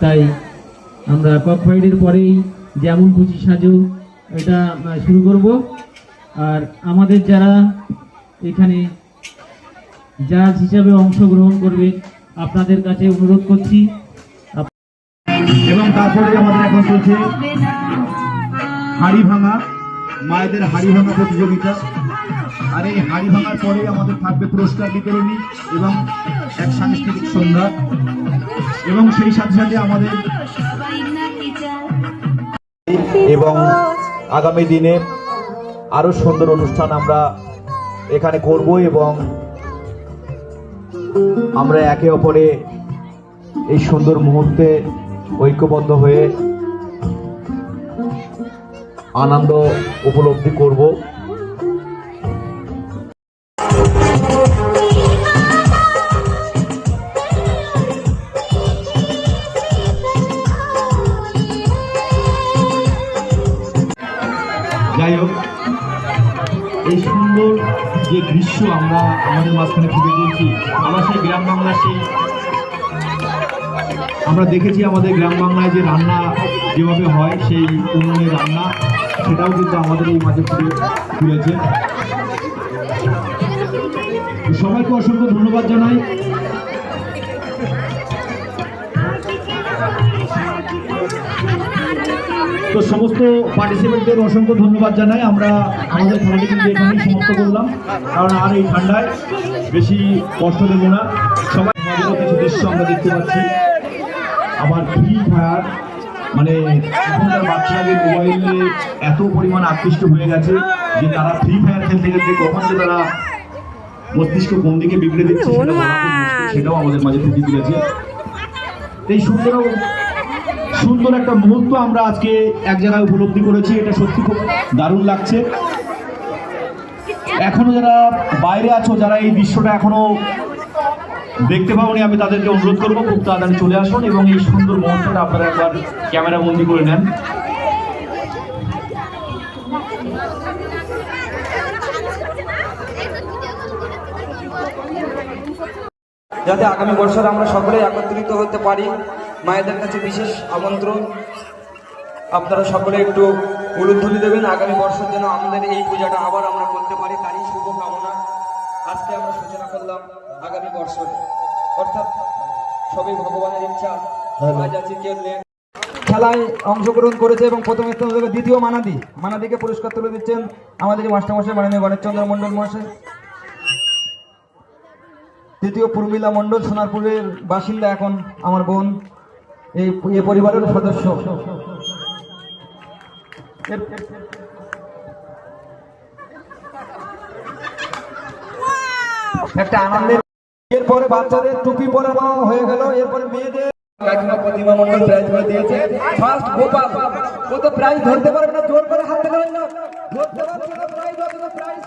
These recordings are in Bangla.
তাই আমরা কক ফাইডের পরেই যেমন খুশি সাজো, এটা শুরু করব। আর আমাদের যারা এখানে জাজ হিসাবে অংশগ্রহণ করবে, আপনাদের কাছে অনুরোধ করছি এবং তারপরে আমাদের এখন চলছে হাড়ি ভাঙা মায়েদের হাড়ি ভাঙা প্রতিযোগিতা। আর এই হাড়ি ভাঙার পরে আমাদের থাকবে পুরস্কার বিতরণী এবং এক সাংস্কৃতিক সন্ধ্যা এবং সেই সাথে সাথে আমাদের এবং আগামী দিনে আরও সুন্দর অনুষ্ঠান আমরা এখানে করব এবং আমরা একে অপরে এই সুন্দর মুহূর্তে ঐক্যবদ্ধ হয়ে আনন্দ উপলব্ধি করব। যাই এই সুন্দর যে দৃশ্য আমরা আমাদের মাঝখানে ফুটে তুলছি, আমরা সেই গ্রাম বাংলার সেই আমরা দেখেছি আমাদের গ্রাম বাংলায় যে রান্না যেভাবে হয়, সেই উনুনে রান্না, সেটাও কিন্তু আমাদের এই মাঝে ফুটে তুলেছে। সবাইকে অসংখ্য ধন্যবাদ জানাই। তো সমস্ত পার্টিসিপেন্টদের অসংখ্য ধন্যবাদ জানাই। আমরা আমাদের খেলাটি কিন্তু এখানেই সমাপ্ত করলাম। কারণ আর এই ঠান্ডায় বেশি কষ্ট দেবো না। সবাই কিছু দৃশ্য আমরা দেখতে পাচ্ছি। আবার ফ্রি ফায়ার মানে এখনকার বাচ্চাদের মোবাইলে এত পরিমাণ আকৃষ্ট হয়ে গেছে যে তারা ফ্রি ফায়ার খেলতে খেলতে কখন যে তারা মস্তিষ্ক কোন দিকে বিগড়ে দিচ্ছে সেটাও আমাদের মাঝে ফুটে তুলেছে। এই সুন্দর সুন্দর একটা মুহূর্ত আমরা আজকে এক জায়গায় উপলব্ধি করেছি, এটা সত্যি খুব দারুণ লাগছে। এখনও যারা বাইরে আছো, যারা এই দৃশ্যটা এখনও দেখতে পাওনি, আমি তাদেরকে অনুরোধ করব, খুব তাড়াতাড়ি চলে আসুন এবং এই সুন্দর মুহূর্তটা আপনারা একবার ক্যামেরা বন্দি করে নেন। যাতে আগামী বছর আমরা সকলে একত্রিত হতে পারি। মায়েদের কাছে বিশেষ আমন্ত্রণ। আপনারা সকলে একটু উলুধ্বনি দেবেন। আগামী বছর যেন আমাদের এই পূজাটা আবার আমরা করতে পারি। তারই শুভ কামনা আজকে আমরা সূচনা করলাম আগামী বছর অর্থাৎ সবই ভগবানের ইচ্ছা। আজ আছে কেউ খেলায় অংশগ্রহণ করেছে এবং প্রথম স্থান দেবে দ্বিতীয় মানাদি। মানাদিকে পুরস্কার তুলে দিচ্ছেন আমাদের মাস্টারমশাই মাননীয় গণেশচন্দ্র মণ্ডল মহাশয়। তৃতীয় পূর্মিলা মণ্ডল সোনারপুরের বাসিন্দা এখন আমার বোন। এই পরিবারের সদস্য। একটা আনন্দের এরপরে বাচ্চাদের টুপি পরানো হয়ে গেল, এরপরে মেয়েদের প্রতিমা মণ্ডল প্রাইজ করে দিয়েছে। ফার্স্ট গোপাল, ও তো প্রাইজ ধরতে পারবে না, জোর করে হাত না। ধরতে পারছে না প্রাইজ অথচ প্রাইজ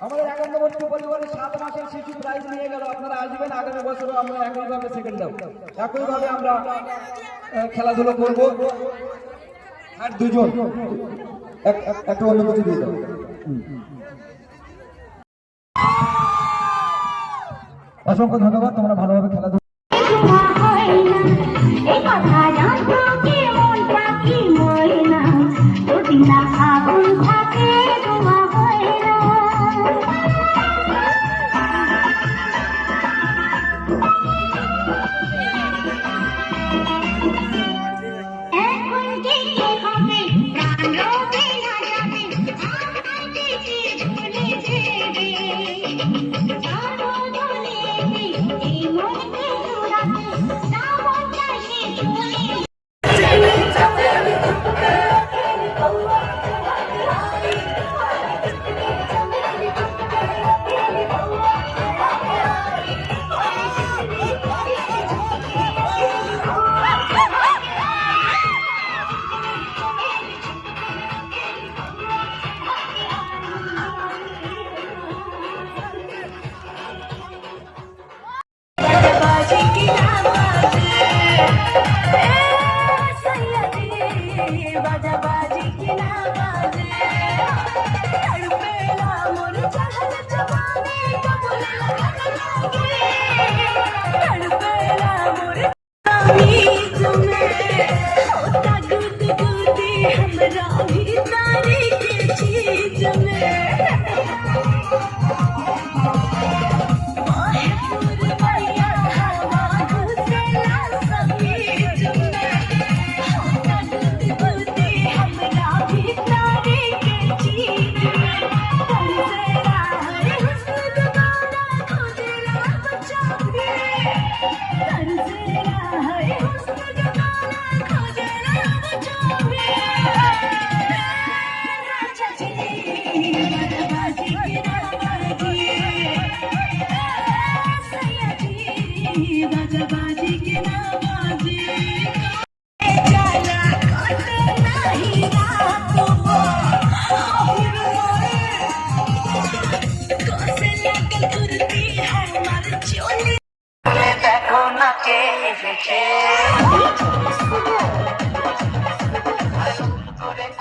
আমাদের একান্নবর্তী পরিবারের সাত মাসের শিশু প্রাইজ নিয়ে গেল। আপনারা আসবেন, আগামী বছরও আমরা একইভাবে সেকেন্ড যাব একইভাবে আমরা খেলাধুলো করব। আর দুজন। এক- এক- একটা কিছু দিয়ে দাও। অসংখ্য ধন্যবাদ, তোমরা ভালোভাবে খেলাধুলা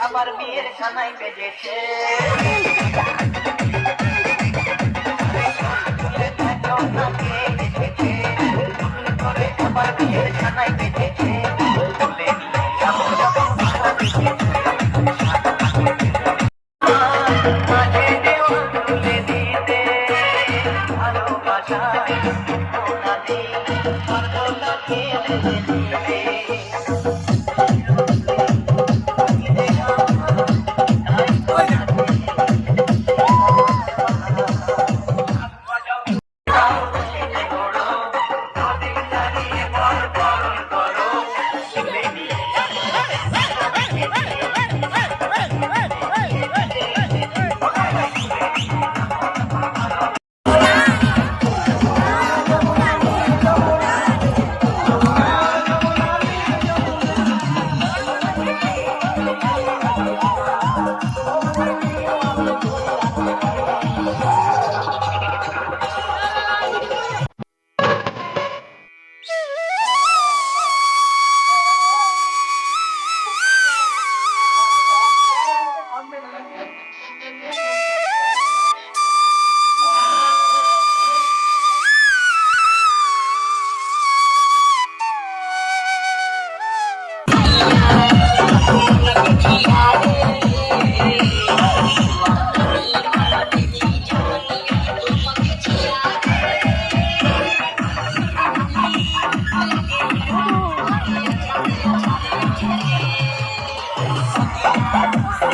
আমার বিয়ের খানায় বেজেছে।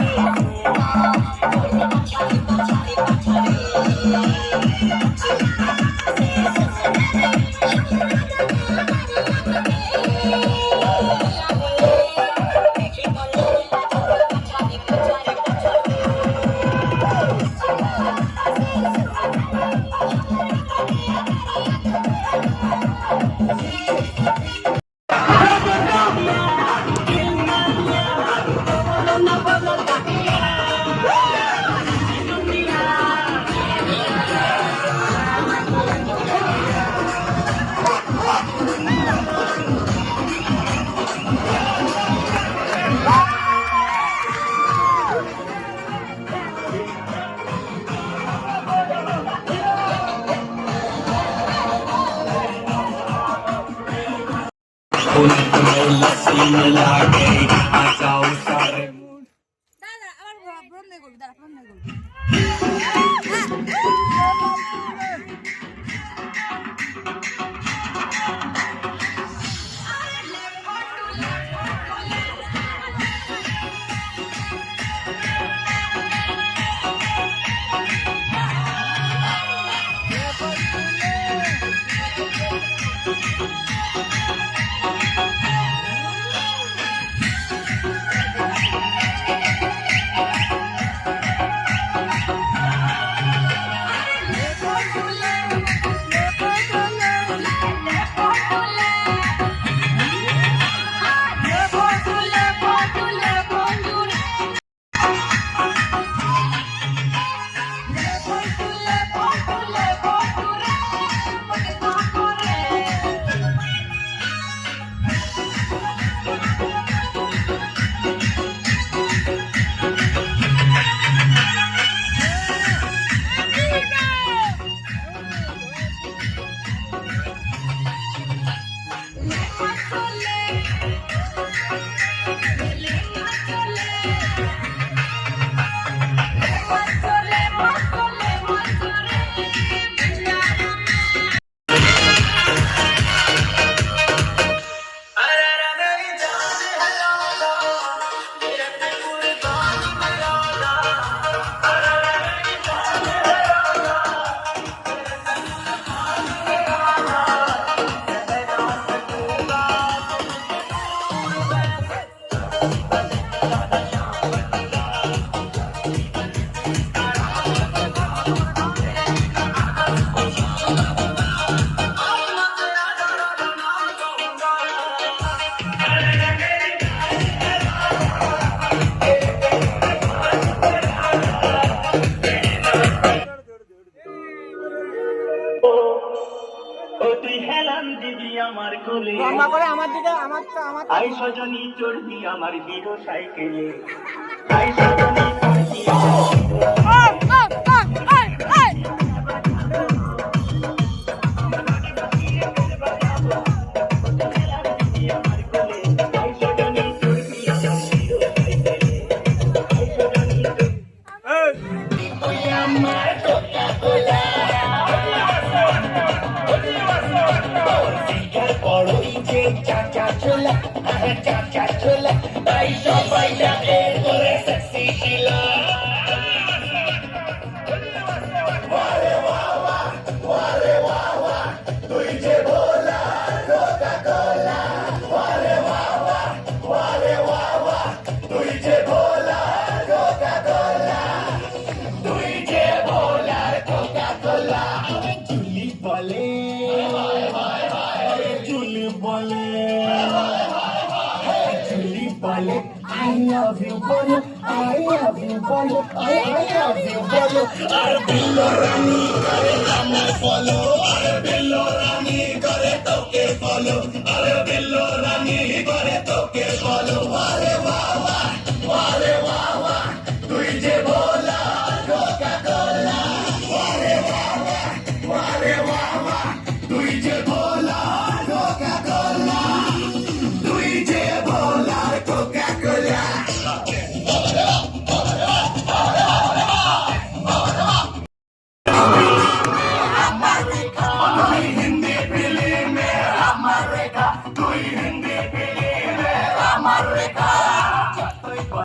Ha ha ha! كنت مولى السين العجيب আই সজনী চড়বি আমার হিরো সাইকেলে। আই সজনী বলে। চুলি বলে আই লাভ ইউ বলো আই লাভ ইউ বলো আই লাভ ইউ বলো। আর বিল্লো রানী করে রামে ফলো, আর বিল্লো রানী করে তোকে ফলো, আর বিল্লো রানী করে তোকে ফলো। আরে বাবা আরে বাবা, তুই যে বল